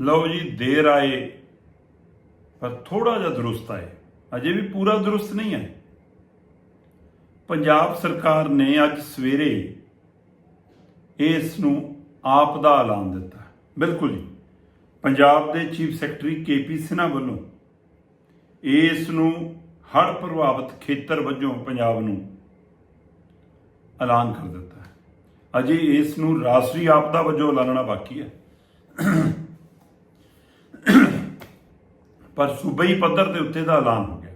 ਲਓ ਜੀ, ਦੇਰ ਆਏ, ਪਰ ਥੋੜਾ ਜਿਹਾ ਦਰੁਸਤ ਆਏ। ਅਜੇ ਵੀ ਪੂਰਾ ਦਰੁਸਤ ਨਹੀਂ ਹੈ ਪੰਜਾਬ ਸਰਕਾਰ ਨੇ ਅੱਜ ਸਵੇਰੇ ਇਸ ਨੂੰ ਆਪ ਦਾ ਐਲਾਨ ਦਿੱਤਾ। ਬਿਲਕੁਲ ਜੀ। ਪੰਜਾਬ ਦੇ ਚੀਫ ਸੈਕਟਰੀ ਕੇਪੀ ਸਿਨਹਾ ਵੱਲੋਂ ਇਸ ਨੂੰ ਹੜ੍ਹ ਪ੍ਰਭਾਵਿਤ ਖੇਤਰ ਵਜੋਂ ਪੰਜਾਬ ਨੂੰ ਐਲਾਨ ਕਰ ਦਿੱਤਾ। ਅਜੇ ਇਸ ਨੂੰ ਰਾਸ਼ਟਰੀ ਆਪਦਾ ਵਜੋਂ ਐਲਾਨਣਾ ਬਾਕੀ ਹੈ। ਪਰ ਸੂਬਈ ਪੱਧਰ ਦੇ ਉੱਤੇ ਦਾ ਐਲਾਨ ਹੋ ਗਿਆ।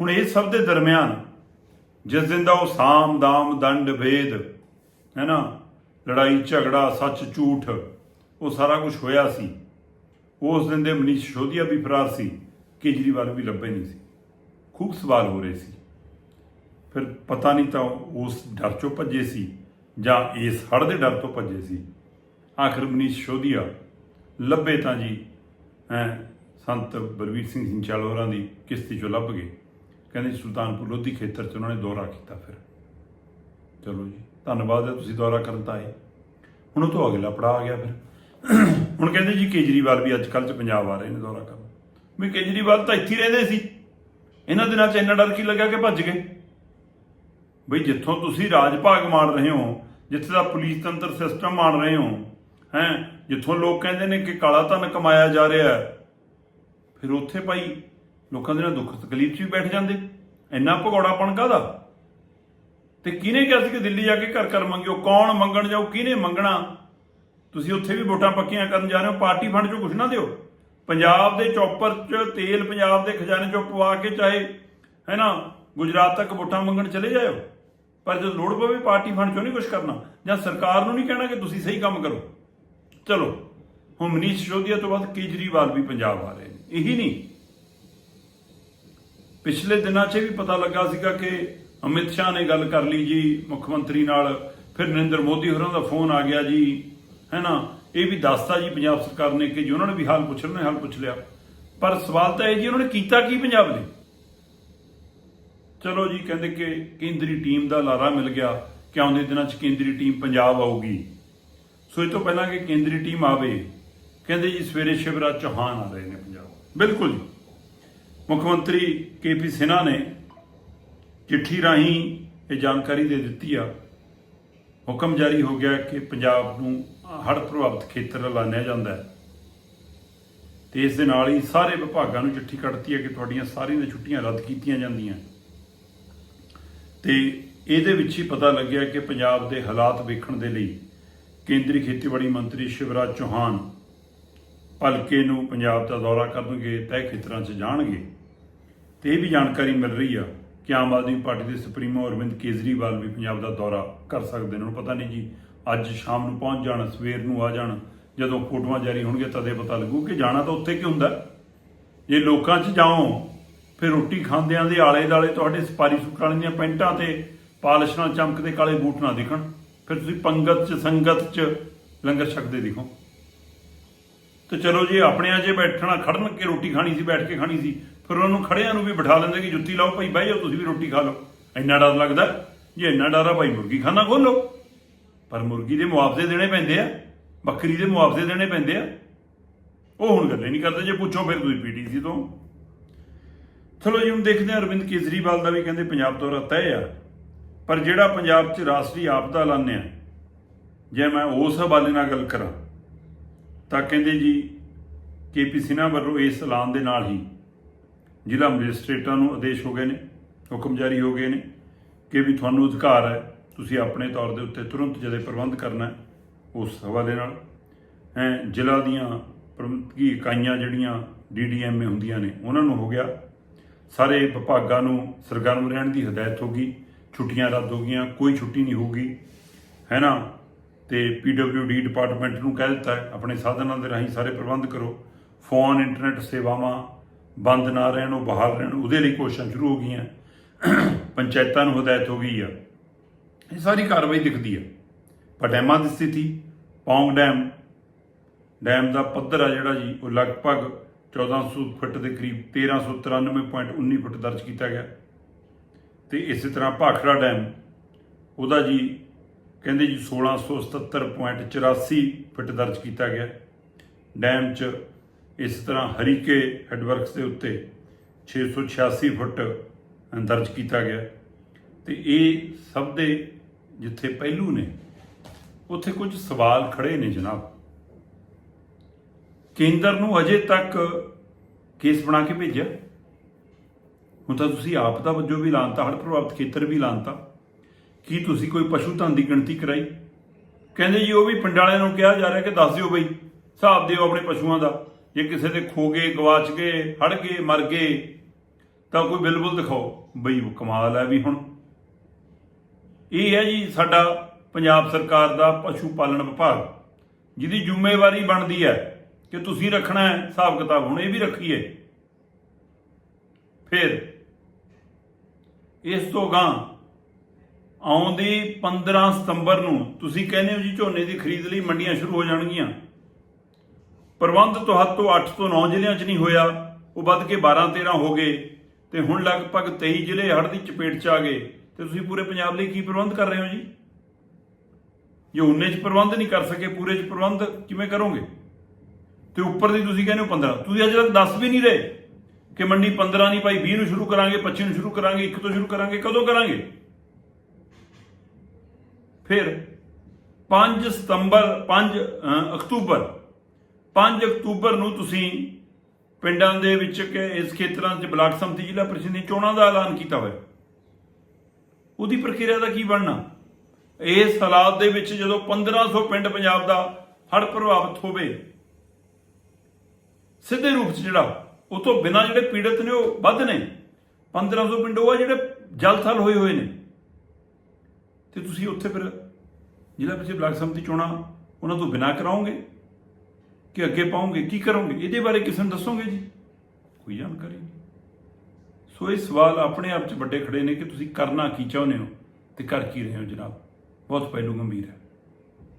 ਹੁਣ ਇਹ ਸਭ ਦੇ ਦਰਮਿਆਨ ਜਿਸ ਦਿਨ ਦਾ ਉਹ ਸਾਮ, ਦਾਮ, ਦੰਡ ਭੇਦ ਹੈ ਨਾ, ਲੜਾਈ, ਝਗੜਾ, ਸੱਚ, ਝੂਠ, ਉਹ ਸਾਰਾ ਕੁਝ ਹੋਇਆ ਸੀ, ਉਸ ਦਿਨ ਦੇ ਮਨੀਸ਼ ਸ਼ੋਧੀਆ ਵੀ ਫਰਾਰ ਸੀ, ਕੇਜਰੀਵਾਲ ਵੀ ਲੱਭੇ ਨਹੀਂ ਸੀ। ਖੂਬ ਸਵਾਲ ਹੋ ਰਹੇ ਸੀ। ਫਿਰ ਪਤਾ ਨਹੀਂ ਤਾਂ ਉਸ ਡਰ ਚੋਂ ਭੱਜੇ ਸੀ ਜਾਂ ਇਸ ਹੜ ਦੇ ਡਰ ਤੋਂ ਭੱਜੇ ਸੀ। ਆਖਰ ਮਨੀਸ਼ ਸ਼ੋਧੀਆ ਲੱਭੇ ਤਾਂ ਜੀ, ਹੈ ਸੰਤ ਬਲਵੀਰ ਸਿੰਘ ਸਿੰਚਾਲ ਹੋਰਾਂ ਦੀ ਕਿਸ਼ਤੀ ਚੋਂ ਲੱਭ ਗਏ ਕਹਿੰਦੇ ਸੁਲਤਾਨਪੁਰ ਲੋਧੀ ਖੇਤਰ 'ਚ ਉਹਨਾਂ ਨੇ ਦੌਰਾ ਕੀਤਾ ਫਿਰ। ਚਲੋ ਜੀ, ਧੰਨਵਾਦ ਹੈ ਤੁਸੀਂ ਦੌਰਾ ਕਰਨ ਤਾਂ ਆਏ। ਹੁਣ ਉਹ ਤੋਂ ਅਗਲਾ ਪੜਾਅ ਆ ਗਿਆ ਫਿਰ। ਹੁਣ ਕਹਿੰਦੇ ਜੀ ਕੇਜਰੀਵਾਲ ਵੀ ਅੱਜ ਕੱਲ੍ਹ 'ਚ ਪੰਜਾਬ ਆ ਰਹੇ ਨੇ ਦੌਰਾ ਕਰਨ। ਵੀ ਕੇਜਰੀਵਾਲ ਤਾਂ ਇੱਥੇ ਹੀ ਰਹਿੰਦੇ ਸੀ। ਇਹਨਾਂ ਦਿਨਾਂ 'ਚ ਇੰਨਾ ਡਰ ਕੀ ਲੱਗਾ ਕਿ ਭੱਜ ਗਏ? ਬਈ ਜਿੱਥੋਂ ਤੁਸੀਂ ਰਾਜ ਭਾਗ ਮਾਣ ਰਹੇ ਹੋ, ਜਿੱਥੇ ਦਾ ਪੁਲਿਸ ਤੰਤਰ ਸਿਸਟਮ ਮਾਣ ਰਹੇ ਹੋ, ਹੈ, ਜਿੱਥੋਂ ਲੋਕ ਕਹਿੰਦੇ ਨੇ ਕਿ ਕਾਲਾ ਧਨ ਕਮਾਇਆ ਜਾ ਰਿਹਾ ਹੈ ਫਿਰ ਉੱਥੇ ਭਾਈ ਲੋਕਾਂ ਦੇ ਨਾਲ ਦੁੱਖ ਤਕਲੀਫ 'ਚ ਵੀ ਬੈਠ ਜਾਂਦੇ। ਇੰਨਾ ਭਗੌੜਾਪਣ ਕਾਹਦਾ? ਤੇ ਕਿਹਨੇ ਕਿਹਾ ਸੀ ਕਿ ਦਿੱਲੀ ਜਾ ਕੇ ਘਰ ਘਰ ਮੰਗਿਓ? ਕੌਣ ਮੰਗਣ ਜਾਊ? ਕਿਹਨੇ ਮੰਗਣਾ? ਤੁਸੀਂ ਉੱਥੇ ਵੀ ਵੋਟਾਂ ਪੱਕੀਆਂ ਕਰਨ ਜਾ ਰਹੇ ਹੋ। ਪਾਰਟੀ ਫੰਡ 'ਚੋਂ ਕੁਝ ਨਾ ਦਿਓ। ਪੰਜਾਬ ਦੇ ਚੌਪਰ 'ਚ ਤੇਲ ਪੰਜਾਬ ਦੇ ਖਜ਼ਾਨੇ 'ਚੋਂ ਪਵਾ ਕੇ ਚਾਹੇ, ਹੈ ਨਾ, ਗੁਜਰਾਤ ਤੱਕ ਵੋਟਾਂ ਮੰਗਣ ਚਲੇ ਜਾਇਓ। ਪਰ ਜਦ ਲੋੜ ਪਵੇ ਪਾਰਟੀ ਫੰਡ 'ਚੋਂ ਨਹੀਂ ਕੁਝ ਕਰਨਾ। ਜਾਂ ਸਰਕਾਰ ਨੂੰ ਨਹੀਂ ਕਹਿਣਾ ਕਿ ਤੁਸੀਂ ਸਹੀ ਕੰਮ ਕਰੋ। ਚਲੋ, ਹੁਣ ਮਨੀਸ਼ ਸਿਸੋਦੀਆ ਤੋਂ ਬਾਅਦ ਕੇਜਰੀਵਾਲ ਵੀ ਪੰਜਾਬ ਆ ਰਹੇ ਨੇ। ਇਹੀ ਨਹੀਂ। ਪਿਛਲੇ ਦਿਨਾਂ 'ਚ ਵੀ ਪਤਾ ਲੱਗਾ ਸੀਗਾ ਕਿ ਅਮਿਤ ਸ਼ਾਹ ਨੇ ਗੱਲ ਕਰ ਲਈ ਜੀ, ਮੁੱਖ ਮੰਤਰੀ ਨਾਲ। ਫਿਰ ਨਰਿੰਦਰ ਮੋਦੀ ਹੋਰਾਂ ਦਾ ਫੋਨ ਆ ਗਿਆ ਜੀ ਹੈ ਨਾ ਇਹ ਵੀ ਦੱਸਤਾ ਜੀ ਪੰਜਾਬ ਸਰਕਾਰ ਨੇ ਕਿ ਜੀ ਉਹਨਾਂ ਨੇ ਵੀ ਹਾਲ ਪੁੱਛਣ ਨੇ ਹਾਲ ਪੁੱਛ ਲਿਆ। ਪਰ ਸਵਾਲ ਤਾਂ ਇਹ ਜੀ, ਉਹਨਾਂ ਨੇ ਕੀਤਾ ਕੀ ਪੰਜਾਬ ਲਈ? ਚਲੋ ਜੀ, ਕਹਿੰਦੇ ਕਿ ਕੇਂਦਰੀ ਟੀਮ ਦਾ ਲਾਰਾ ਮਿਲ ਗਿਆ ਕਿ ਆਉਂਦੇ ਦਿਨਾਂ 'ਚ ਕੇਂਦਰੀ ਟੀਮ ਪੰਜਾਬ ਆਊਗੀ। ਸੋ ਇਹ ਤੋਂ ਪਹਿਲਾਂ ਕਿ ਕੇਂਦਰੀ ਟੀਮ ਆਵੇ, ਕਹਿੰਦੇ ਜੀ ਸਵੇਰੇ ਸ਼ਿਵਰਾਜ ਚੌਹਾਨ ਆ ਰਹੇ ਨੇ। ਬਿਲਕੁਲ ਜੀ। ਮੁੱਖ ਮੰਤਰੀ ਕੇਪੀ ਸਿਨਹਾ ਨੇ ਚਿੱਠੀ ਰਾਹੀਂ ਇਹ ਜਾਣਕਾਰੀ ਦੇ ਦਿੱਤੀ ਆ। ਹੁਕਮ ਜਾਰੀ ਹੋ ਗਿਆ ਕਿ ਪੰਜਾਬ ਨੂੰ ਹੜ੍ਹ ਪ੍ਰਭਾਵਿਤ ਖੇਤਰ ਐਲਾਨਿਆ ਜਾਂਦਾ ਹੈ। ਤੇ ਇਸ ਦੇ ਨਾਲ ਹੀ ਸਾਰੇ ਵਿਭਾਗਾਂ ਨੂੰ ਚਿੱਠੀ ਕੱਢਤੀ ਹੈ ਕਿ ਤੁਹਾਡੀਆਂ ਸਾਰੀਆਂ ਛੁੱਟੀਆਂ ਰੱਦ ਕੀਤੀਆਂ ਜਾਂਦੀਆਂ। ਤੇ ਇਹਦੇ ਵਿੱਚ ਹੀ ਪਤਾ ਲੱਗਿਆ ਕਿ ਪੰਜਾਬ ਦੇ ਹਾਲਾਤ ਵੇਖਣ ਦੇ ਲਈ ਕੇਂਦਰੀ ਖੇਤੀਬਾੜੀ ਮੰਤਰੀ ਸ਼ਿਵਰਾਜ ਚੌਹਾਨ ਭਲਕੇ ਨੂੰ ਪੰਜਾਬ ਦਾ ਦੌਰਾ ਕਰਨਗੇ, ਤਹਿ ਖੇਤਰਾਂ 'ਚ ਜਾਣਗੇ। ਤੇ ਇਹ ਵੀ ਜਾਣਕਾਰੀ ਮਿਲ ਰਹੀ ਆ ਕਿ ਆਮ ਆਦਮੀ ਪਾਰਟੀ ਦੇ ਸੁਪਰੀਮੋ ਅਰਵਿੰਦ ਕੇਜਰੀਵਾਲ ਵੀ ਪੰਜਾਬ ਦਾ ਦੌਰਾ ਕਰ ਸਕਦੇ ਨੇ। ਹੁਣ ਪਤਾ ਨਹੀਂ ਜੀ, ਅੱਜ ਸ਼ਾਮ ਨੂੰ ਪਹੁੰਚ ਜਾਣ, ਸਵੇਰ ਨੂੰ ਆ ਜਾਣ, ਜਦੋਂ ਫੋਟੋਆਂ ਜਾਰੀ ਹੋਣਗੀਆਂ ਤਦੇ ਪਤਾ ਲੱਗੂ ਕਿ ਜਾਣਾ ਤਾਂ ਉੱਥੇ ਕੀ ਹੁੰਦਾ? ਜੇ ਲੋਕਾਂ 'ਚ ਜਾਓ, ਫਿਰ ਰੋਟੀ ਖਾਂਦਿਆਂ ਦੇ ਆਲੇ ਦਾਲੇ ਤੁਹਾਡੇ ਸਪਾਰੀ ਸੁੱਕਣ ਦੀਆਂ ਪੈਂਟਾਂ ਤੇ ਪਾਲਿਸ਼ ਨਾਲ ਚਮਕਦੇ ਕਾਲੇ ਬੂਟ ਨਾ ਦਿਖਣ। ਫਿਰ ਤੁਸੀਂ ਪੰਗਤ 'ਚ, ਸੰਗਤ 'ਚ ਲੰਗਰ ਛਕਦੇ ਦਿਖੋ। ਤੇ ਚਲੋ ਜੀ, ਆਪਣਿਆਂ 'ਚ ਬੈਠਣਾ, ਖੜਨ ਕੇ ਰੋਟੀ ਖਾਣੀ ਸੀ, ਬੈਠ ਕੇ ਖਾਣੀ ਸੀ, ਫਿਰ ਉਹਨਾਂ ਨੂੰ ਖੜਿਆਂ ਨੂੰ ਵੀ ਬਿਠਾ ਲੈਂਦੇ ਕਿ ਜੁੱਤੀ ਲਾਓ, ਭਾਈ ਬਹਿ ਜਾਓ ਤੁਸੀਂ ਵੀ ਰੋਟੀ ਖਾ ਲਓ। ਇੰਨਾ ਡਰ ਲੱਗਦਾ? ਜੇ ਇੰਨਾ ਡਰ ਆ, ਭਾਈ ਮੁਰਗੀ ਖਾਣਾ ਖੋਲੋ ਪਰ ਮੁਰਗੀ ਦੇ ਮੁਆਵਜ਼ੇ ਦੇਣੇ ਪੈਂਦੇ ਆ, ਬੱਕਰੀ ਦੇ ਮੁਆਵਜ਼ੇ ਦੇਣੇ ਪੈਂਦੇ ਆ। ਉਹ ਹੁਣ ਗੱਲੇ ਨਹੀਂ ਕਰਦੇ, ਜੇ ਪੁੱਛੋ ਫਿਰ ਤੁਸੀਂ ਪੀਟੀਸੀ ਤੋਂ। ਚਲੋ ਜੀ, ਹੁਣ ਦੇਖਦੇ ਹਾਂ, ਅਰਵਿੰਦ ਕੇਜਰੀਵਾਲ ਦਾ ਵੀ ਕਹਿੰਦੇ ਪੰਜਾਬ ਤੋਂ ਤੈਅ ਆ। ਪਰ ਜਿਹੜਾ ਪੰਜਾਬ 'ਚ ਰਾਸ਼ਟਰੀ ਆਪਦਾ ਐਲਾਨਿਆ, ਜੇ ਮੈਂ ਉਸ ਹਵਾਲੇ ਨਾਲ ਗੱਲ ਕਰਾਂ ਤਾਂ ਕਹਿੰਦੇ ਜੀ ਕੇਪੀ ਸਿਨਹਾ ਵੱਲੋਂ ਇਸ ਐਲਾਨ ਦੇ ਨਾਲ ਹੀ ਜ਼ਿਲ੍ਹਾ ਮੈਜਿਸਟ੍ਰੇਟਾਂ ਨੂੰ ਆਦੇਸ਼ ਹੋ ਗਏ ਨੇ, ਹੁਕਮ ਜਾਰੀ ਹੋ ਗਏ ਨੇ ਕਿ ਵੀ ਤੁਹਾਨੂੰ ਅਧਿਕਾਰ ਹੈ, ਤੁਸੀਂ ਆਪਣੇ ਤੌਰ ਦੇ ਉੱਤੇ ਤੁਰੰਤ ਜਿਹਦੇ ਪ੍ਰਬੰਧ ਕਰਨਾ ਹੈ, ਉਸ ਹਵਾਲੇ ਨਾਲ। ਹੈ, ਜ਼ਿਲ੍ਹਾ ਦੀਆਂ ਪ੍ਰਬੰਧਕੀ ਇਕਾਈਆਂ ਜਿਹੜੀਆਂ ਡੀਡੀਐਮਏ ਹੁੰਦੀਆਂ ਨੇ, ਉਹਨਾਂ ਨੂੰ ਹੋ ਗਿਆ। ਸਾਰੇ ਵਿਭਾਗਾਂ ਨੂੰ ਸਰਗਰਮ ਰਹਿਣ ਦੀ ਹਦਾਇਤ ਹੋ ਗਈ, ਛੁੱਟੀਆਂ ਰੱਦ ਹੋ ਗਈਆਂ, ਕੋਈ ਛੁੱਟੀ ਨਹੀਂ ਹੋਊਗੀ। ਹੈ ਨਾ? ਤੇ ਪੀਡਬਲਯੂਡੀ ਡਿਪਾਰਟਮੈਂਟ ਨੂੰ ਕਹਿ ਦਿੱਤਾ ਆਪਣੇ ਸਾਧਨਾਂ ਦੇ ਰਾਹੀਂ ਸਾਰੇ ਪ੍ਰਬੰਧ ਕਰੋ। ਫੋਨ ਇੰਟਰਨੈਟ ਸੇਵਾਵਾਂ ਬੰਦ ਨਾ ਰਹਿਣ, ਉਹ ਬਹਾਲ ਰਹਿਣ, ਉਹਦੇ ਲਈ ਕੋਸ਼ਿਸ਼ਾਂ ਸ਼ੁਰੂ ਹੋ ਗਈਆਂ। ਪੰਚਾਇਤਾਂ ਨੂੰ ਹਦਾਇਤ ਹੋ ਗਈ ਆ। ਇਹ ਸਾਰੀ ਕਾਰਵਾਈ ਦਿਖਦੀ ਆ। ਪਰ ਡੈਮਾਂ ਦੀ ਸਥਿਤੀ, ਪੌਂਗ ਡੈਮ ਡੈਮ ਦਾ ਪੱਧਰ ਆ ਜਿਹੜਾ ਜੀ, ਉਹ ਲਗਭਗ 1400 ਫੁੱਟ ਦੇ ਕਰੀਬ 1393.19 ਫੁੱਟ ਦਰਜ ਕੀਤਾ ਗਿਆ। ਤੇ ਇਸੇ ਤਰ੍ਹਾਂ ਭਾਖੜਾ ਡੈਮ, ਉਹਦਾ ਜੀ ਕਹਿੰਦੇ ਜੀ 1677.84 ਫੁੱਟ ਦਰਜ ਕੀਤਾ ਗਿਆ। ਡੈਮ 'ਚ ਇਸ ਤਰ੍ਹਾਂ ਹਰੀਕੇ ਹੈਡਵਰਕਸ ਦੇ ਉੱਤੇ 686 ਫੁੱਟ ਦਰਜ ਕੀਤਾ ਗਿਆ। ਤੇ ਇਹ ਸਭ ਦੇ ਜਿੱਥੇ ਪਹਿਲੂ ਨੇ, ਉੱਥੇ ਕੁਝ ਸਵਾਲ ਖੜੇ ਨੇ ਜਨਾਬ। ਕੇਂਦਰ ਨੂੰ ਅਜੇ ਤੱਕ ਕੇਸ ਬਣਾ ਕੇ ਭੇਜਿਆ? ਹੁਣ ਤਾਂ ਤੁਸੀਂ ਆਪ ਦਾ ਵਜੋਂ ਵੀ ਲਾਂਤਾ, ਹੜ੍ਹ ਪ੍ਰਭਾਵਿਤ ਖੇਤਰ ਵੀ ਲਾਂਤਾ। ਕੀ ਤੁਸੀਂ ਕੋਈ ਪਸ਼ੂ ਧਨ ਦੀ ਗਿਣਤੀ ਕਰਾਈ? ਕਹਿੰਦੇ ਜੀ, ਉਹ ਵੀ ਪਿੰਡ ਵਾਲਿਆਂ ਨੂੰ ਕਿਹਾ ਜਾ ਰਿਹਾ ਕਿ ਦੱਸ ਦਿਓ ਬਈ, ਹਿਸਾਬ ਦਿਓ ਆਪਣੇ ਪਸ਼ੂਆਂ ਦਾ। ਜੇ ਕਿਸੇ ਦੇ ਖੋ ਗਏ, ਗਵਾਚ ਗਏ, ਹੜ ਗਏ, ਮਰ ਗਏ, ਤਾਂ ਕੋਈ ਬਿਲਬੁਲ ਦਿਖਾਓ। ਬਈ, ਉਹ ਕਮਾਲ ਹੈ ਵੀ ਹੁਣ। ਇਹ ਹੈ ਜੀ ਸਾਡਾ ਪੰਜਾਬ ਸਰਕਾਰ ਦਾ ਪਸ਼ੂ ਪਾਲਣ ਵਿਭਾਗ, ਜਿਹਦੀ ਜ਼ਿੰਮੇਵਾਰੀ ਬਣਦੀ ਹੈ ਕਿ ਤੁਸੀਂ ਰੱਖਣਾ ਹੈ, ਹਿਸਾਬ ਕਿਤਾਬ ਹੁਣ ਇਹ ਵੀ ਰੱਖੀਏ। ਫਿਰ ਇਸ ਤੋਂ ਗਾਂ ਆਉਂਦੀ 15 ਸਤੰਬਰ ਨੂੰ ਤੁਸੀਂ ਕਹਿੰਦੇ ਹੋ ਜੀ ਝੋਨੇ ਦੀ ਖਰੀਦ ਲਈ ਮੰਡੀਆਂ ਸ਼ੁਰੂ ਹੋ ਜਾਣਗੀਆਂ। ਪ੍ਰਬੰਧ ਤੁਹਾਡੇ ਤੋਂ 8 ਤੋਂ 9 ਜ਼ਿਲ੍ਹਿਆਂ 'ਚ ਨਹੀਂ ਹੋਇਆ। ਉਹ ਵੱਧ ਕੇ 12 13 ਹੋ ਗਏ ਤੇ ਹੁਣ ਲਗਭਗ 23 ਜ਼ਿਲ੍ਹੇ ਹੜ੍ਹ ਦੀ ਚਪੇਟ 'ਚ ਆ ਗਏ। ਤੇ ਤੁਸੀਂ ਪੂਰੇ ਪੰਜਾਬ ਲਈ ਕੀ ਪ੍ਰਬੰਧ ਕਰ ਰਹੇ ਹੋ ਜੀ? ਜੇ ਉਨੇ 'ਚ ਪ੍ਰਬੰਧ ਨਹੀਂ ਕਰ ਸਕੇ, ਪੂਰੇ 'ਚ ਪ੍ਰਬੰਧ ਕਿਵੇਂ ਕਰੋਗੇ? ਤੇ ਉੱਪਰ ਦੀ ਤੁਸੀਂ ਕਹਿੰਦੇ ਹੋ 15 ਤੁਸੀਂ ਅਜੇ ਤੱਕ ਦੱਸ ਵੀ ਨਹੀਂ ਰਹੇ ਕਿ ਮੰਡੀ 15 ਨਹੀਂ, ਭਾਈ 20 ਨੂੰ ਸ਼ੁਰੂ ਕਰਾਂਗੇ 25 ਨੂੰ ਸ਼ੁਰੂ ਕਰਾਂਗੇ 1 ਤੋਂ ਸ਼ੁਰੂ ਕਰਾਂਗੇ, ਕਦੋਂ ਕਰਾਂਗੇ? ਫਿਰ 5 ਸਤੰਬਰ 5 ਅਕਤੂਬਰ। 5 ਅਕਤੂਬਰ ਨੂੰ ਤੁਸੀਂ ਪਿੰਡਾਂ ਦੇ ਵਿੱਚ ਕਿ ਇਸ ਖੇਤਰਾਂ 'ਚ ਬਲਾਕ ਸੰਮਤੀ ਜ਼ਿਲ੍ਹਾ ਪ੍ਰੀਸ਼ਦ ਦੀ ਚੋਣਾਂ ਦਾ ਐਲਾਨ ਕੀਤਾ ਹੋਇਆ। ਉਹਦੀ ਪ੍ਰਕਿਰਿਆ ਦਾ ਕੀ ਬਣਨਾ? ਇਸ ਹਾਲਾਤ ਦੇ ਵਿੱਚ ਜਦੋਂ 1500 ਪਿੰਡ ਪੰਜਾਬ ਦਾ ਹੜ੍ਹ ਪ੍ਰਭਾਵਿਤ ਹੋਵੇ, ਸਿੱਧੇ ਰੂਪ 'ਚ ਜਿਹੜਾ, ਉਹ ਤੋਂ ਬਿਨਾਂ ਜਿਹੜੇ ਪੀੜਤ ਨੇ, ਉਹ ਵੱਧ ਨੇ। 1500 ਪਿੰਡ ਉਹ ਆ ਜਿਹੜੇ ਜਲ ਥਲ ਹੋਏ ਹੋਏ ਨੇ। ਤੇ ਤੁਸੀਂ ਉੱਥੇ ਫਿਰ ਜ਼ਿਲ੍ਹਾ ਪ੍ਰੀਸ਼ਦ ਬਲਾਕ ਸਮਿਤੀ ਚੋਣਾਂ ਉਹਨਾਂ ਤੋਂ ਬਿਨਾਂ ਕਰਾਓਗੇ ਕਿ ਅੱਗੇ ਪਾਉਂਗੇ ਕੀ ਕਰੋਗੇ? ਇਹਦੇ ਬਾਰੇ ਕਿਸੇ ਨੂੰ ਦੱਸੋਗੇ ਜੀ? ਕੋਈ ਜਾਣਕਾਰੀ ਨਹੀਂ। ਸੋ ਇਹ ਸਵਾਲ ਆਪਣੇ ਆਪ 'ਚ ਵੱਡੇ ਖੜੇ ਨੇ ਕਿ ਤੁਸੀਂ ਕਰਨਾ ਕੀ ਚਾਹੁੰਦੇ ਹੋ ਤੇ ਕਰ ਕੀ ਰਹੇ ਹੋ ਜਨਾਬ? ਬਹੁਤ ਪਹਿਲੂ ਗੰਭੀਰ ਹੈ।